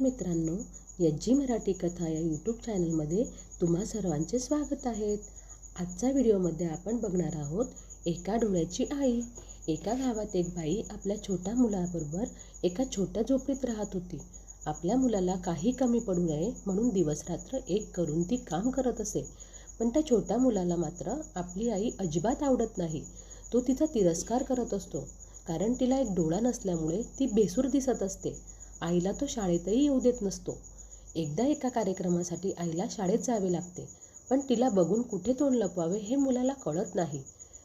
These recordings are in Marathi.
मित्रांनो यज्जी मराठी कथा या यूट्यूब चॅनलमध्ये तुम्हा सर्वांचे स्वागत आहेत आजच्या व्हिडिओमध्ये आपण बघणार आहोत एका डोळ्याची आई. एका गावात एक बाई आपल्या छोट्या मुलाबरोबर एका छोट्या झोपडीत राहत होती. आपल्या मुलाला काही कमी पडू नये म्हणून दिवसरात्र एक करून ती काम करत असे. पण त्या छोट्या मुलाला मात्र आपली आई अजिबात आवडत नाही. तो तिचा तिरस्कार करत असतो. कारण तिला एक डोळा नसल्यामुळे ती बेसूर दिसत असते. आईला तो शाळेतही येऊ देत नसतो. एकदा एका कार्यक्रमासाठी आईला शाळेत जावे लागते पण तिला बघून कुठे तोंड लपवावे हे मुलाला कळत नाही.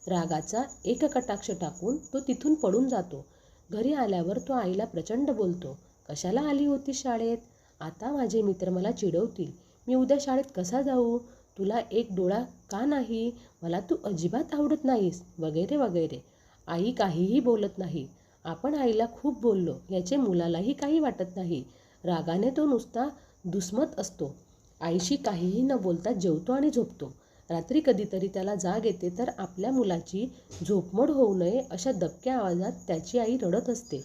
रागाचा एक कटाक्ष टाकून तो तिथून पडून जातो. घरी आल्यावर तो आईला प्रचंड बोलतो कशाला आली होती शाळेत? आता माझे मित्र मला चिडवतील. मी उद्या शाळेत कसा जाऊ? तुला एक डोळा का नाही? मला तू अजिबात आवडत नाहीस. वगैरे वगैरे. आई काहीही बोलत नाही. आपण आईला खूप बोललो याचे मुलालाही काही वाटत नाही. रागाने तो नुसता दुस्मत असतो. आईशी काहीही न बोलता जेवतो आणि झोपतो. रात्री कधीतरी त्याला जाग येते तर आपल्या मुलाची झोपमोड होऊ नये अशा दबक्या आवाजात त्याची आई रडत असते.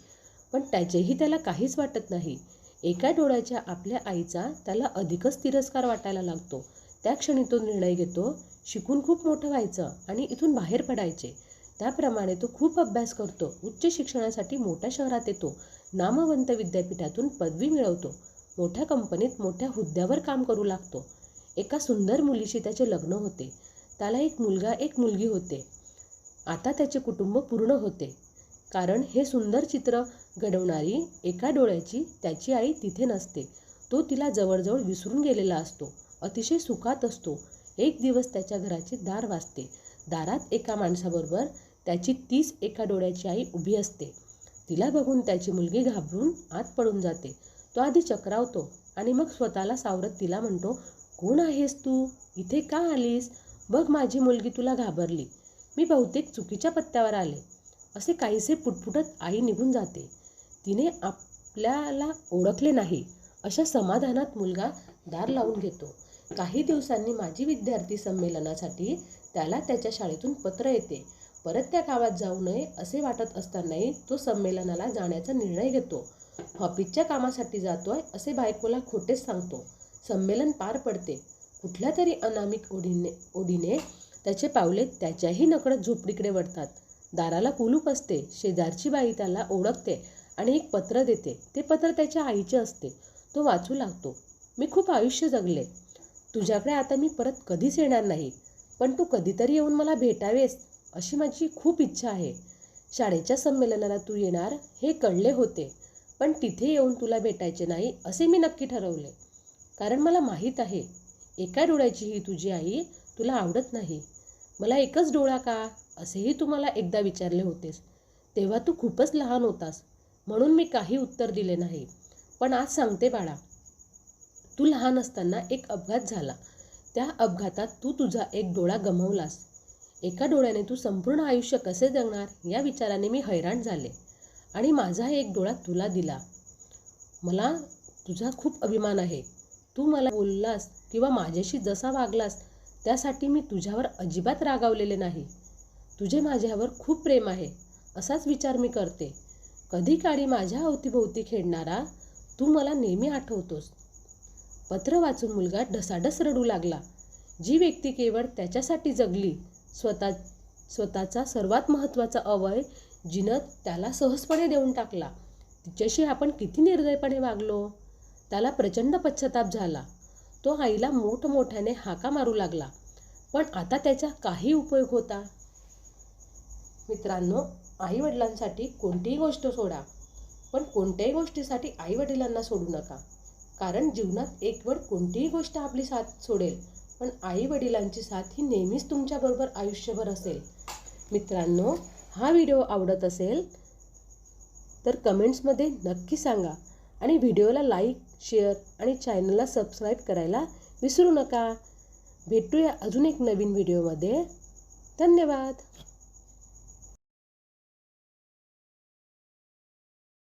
पण त्याचेही त्याला काहीच वाटत नाही. एका डोळ्याच्या आपल्या आईचा त्याला अधिकच तिरस्कार वाटायला लागतो. त्या क्षणी तो निर्णय घेतो शिकून खूप मोठं व्हायचं आणि इथून बाहेर पडायचे. त्याप्रमाणे तो खूप अभ्यास करतो. उच्च शिक्षणासाठी मोठ्या शहरात येतो. नामवंत विद्यापीठातून पदवी मिळवतो. मोठ्या कंपनीत मोठ्या हुद्द्यावर काम करू लागतो. एका सुंदर मुलीशी त्याचे लग्न होते. त्याला एक मुलगा एक मुलगी होते. आता त्याचे कुटुंब पूर्ण होते. कारण हे सुंदर चित्र घडवणारी एका डोळ्याची त्याची आई तिथे नसते. तो तिला जवळजवळ विसरून गेलेला असतो. अतिशय सुखात असतो. एक दिवस त्याच्या घराचे दार वाजते. दारात एका माणसाबरोबर त्याची तीच एका डोळ्याची आई उभी असते. तिला बघून त्याची मुलगी घाबरून आत पडून जाते. तो आधी चक्रावतो आणि मग स्वतःला सावरत तिला म्हणतो कोण आहेस तू? इथे का आलीस? बघ माझी मुलगी तुला घाबरली. मी बहुतेक चुकीच्या पत्त्यावर आले. असे काहीसे पुटपुटत आई निघून जाते. तिने आपल्याला ओळखले नाही अशा समाधानात मुलगा दार लावून घेतो. काही दिवसांनी माजी विद्यार्थी संमेलनासाठी त्याला त्याच्या शाळेतून पत्र येते. परत त्या गावात जाऊ नये असे वाटत असतानाही तो संमेलनाला जाण्याचा निर्णय घेतो. ऑफिसच्या कामासाठी जातोय असे बायकोला खोटेच सांगतो. संमेलन पार पडते. कुठल्या तरी अनामिक ओढीने ओढीने त्याचे पावले त्याच्याही नकळत झोपडीकडे वळतात. दाराला कुलूप असते. शेजारची बाई त्याला ओळखते आणि एक पत्र देते. ते पत्र त्याच्या आईचे असते. तो वाचू लागतो. मी खूप आयुष्य जगले. तुझ्याकडे आता मी परत कधीच येणार नाही. पण तू कधीतरी येऊन मला भेटावेस. अशी माझी खूप इच्छा आहे. शाळेच्या संमेलनाला तू येणार हे कळले होते पण तिथे येऊन तुला भेटायचे नाही असे मी नक्की ठरवले. कारण मला माहीत आहे एका डोळ्याची ही तुझी आई तुला आवडत नाही. मला एकच डोळा का? असेही तू मला एकदा विचारले होतेस. तेव्हा तू खूपच लहान होतास म्हणून मी काही उत्तर दिले नाही. पण आज सांगते बाळा तू लहान असताना एक अपघात झाला. त्या अपघातात तू तुझा एक डोळा गमावलास. एका डोळ्याने तू संपूर्ण आयुष्य कसे जगणार या विचाराने मी हैराण झाले. आणि माझा एक डोळा तुला दिला. मला तुझा खूप अभिमान आहे. तू मला बोललास किंवा माझ्याशी जसा वागलास त्यासाठी मी तुझ्यावर अजिबात रागावलेले नाही. तुझे माझ्यावर खूप प्रेम आहे असाच विचार मी करते. कधी काळी माझ्या अवतीभोवती खेळणारा तू मला नेहमी आठवतोस. पत्र वाचून मुलगा ढसाढस रडू लागला. जी व्यक्ती केवळ त्याच्यासाठी जगली स्वतः स्वतःचा सर्वात महत्त्वाचा अवय जिनं त्याला सहजपणे देऊन टाकला. तिच्याशी आपण किती निर्दयपणे वागलो? त्याला प्रचंड पश्चाताप झाला. तो आईला मोठमोठ्याने हाका मारू लागला. पण आता त्याचा काही उपयोग होता? मित्रांनो आईवडिलांसाठी कोणतीही गोष्ट सोडा पण कोणत्याही गोष्टीसाठी आईवडिलांना सोडू नका. कारण जीवनात एक वेळ कोणतीही गोष्ट आपली साथ सोडेल पण आईवडिलांची साथ ही नेहमीच तुमच्याबरोबर आयुष्यभर असेल. मित्रांनो हा व्हिडिओ आवडत असेल तर कमेंट्समध्ये नक्की सांगा आणि व्हिडिओला लाईक शेअर आणि चॅनलला सबस्क्राईब करायला विसरू नका. भेटूया अजून एक नवीन व्हिडिओमध्ये. धन्यवाद!